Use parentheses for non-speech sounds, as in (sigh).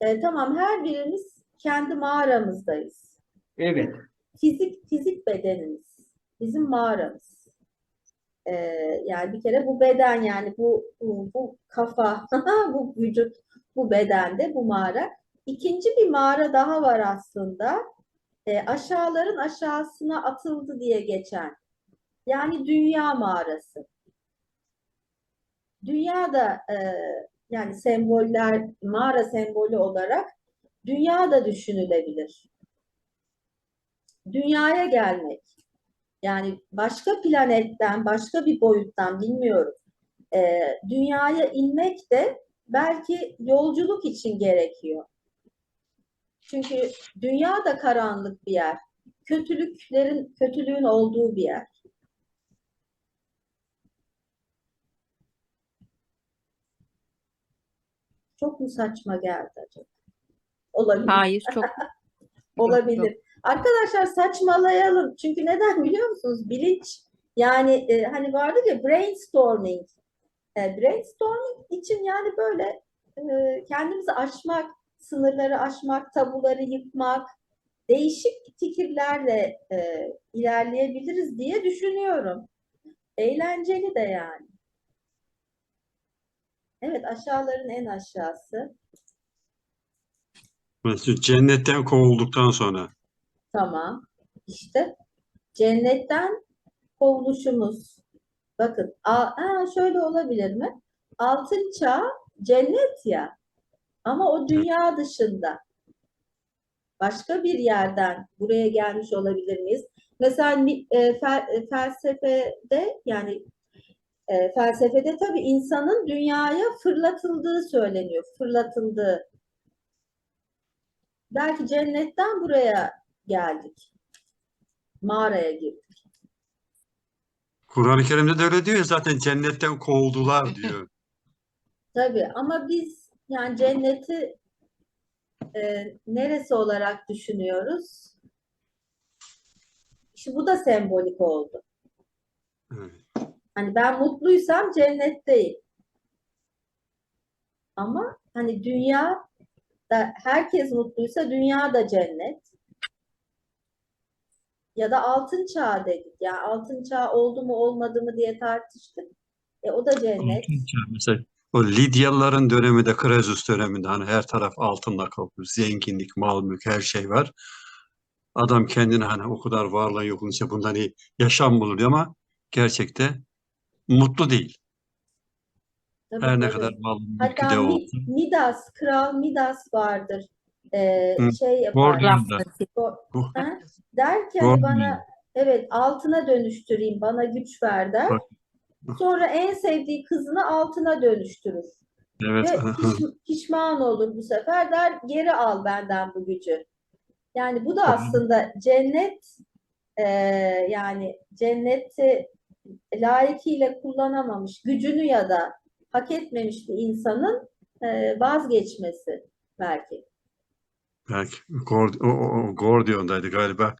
E, tamam her birimiz kendi mağaramızdayız. Evet. Fizik fizik bedenimiz bizim mağaramız. E, yani bir kere bu beden yani bu bu, bu kafa, (laughs) bu vücut, bu bedende bu mağara. İkinci bir mağara daha var aslında. E, aşağıların aşağısına atıldı diye geçen. Yani dünya mağarası. Dünya da e, yani semboller, mağara sembolü olarak dünya da düşünülebilir. Dünyaya gelmek. Yani başka planetten, başka bir boyuttan bilmiyorum. E, dünyaya inmek de belki yolculuk için gerekiyor. Çünkü dünya da karanlık bir yer. Kötülüklerin, kötülüğün olduğu bir yer. Çok mu saçma geldi acaba? Olabilir. Hayır çok (laughs) Olabilir. Arkadaşlar saçmalayalım. Çünkü neden biliyor musunuz? Bilinç yani e, hani vardı ya brainstorming. E, brainstorming için yani böyle e, kendimizi aşmak, sınırları aşmak, tabuları yıkmak, değişik fikirlerle e, ilerleyebiliriz diye düşünüyorum. Eğlenceli de yani. Evet aşağıların en aşağısı. Mesela cennetten kovulduktan sonra. Tamam. İşte cennetten kovuluşumuz. Bakın, a, ha, şöyle olabilir mi? Altın çağ cennet ya. Ama o dünya dışında. Başka bir yerden buraya gelmiş olabilir miyiz? Mesela e, fel- e, felsefede yani e, felsefede tabii insanın dünyaya fırlatıldığı söyleniyor. Fırlatıldığı. Belki cennetten buraya geldik. Mağaraya girdik. Kur'an-ı Kerim'de de öyle diyor ya zaten cennetten kovuldular diyor. (laughs) Tabii ama biz yani cenneti e, neresi olarak düşünüyoruz? İşte bu da sembolik oldu. Evet. Hani ben mutluysam cennetteyim. Ama hani dünya da herkes mutluysa dünya da cennet. Ya da altın çağ dedik. Yani altın çağ oldu mu olmadı mı diye tartıştık. E o da cennet. Mesela o Lidyalıların döneminde, Krezus döneminde hani her taraf altınla kaplı, zenginlik, mal, mülk her şey var. Adam kendine hani o kadar varlığı yokunca bundan iyi yaşam bulur ama gerçekte mutlu değil. Tabii, Her ne tabii. kadar mal mülkü Hatta de Mi- olsa. Midas, Kral Midas vardır. Ee, Hı. şey yapar. Gordian'da. Go- Ha? Der ki hani bana evet altına dönüştüreyim, bana güç ver der. Bak. Sonra en sevdiği kızını altına dönüştürür. Evet. Ve (laughs) piş- pişman olur bu sefer der geri al benden bu gücü. Yani bu da Tabii. aslında cennet e, yani cenneti layıkıyla kullanamamış gücünü ya da hak etmemiş bir insanın e, vazgeçmesi belki. Belki Gord Gordion'daydı galiba.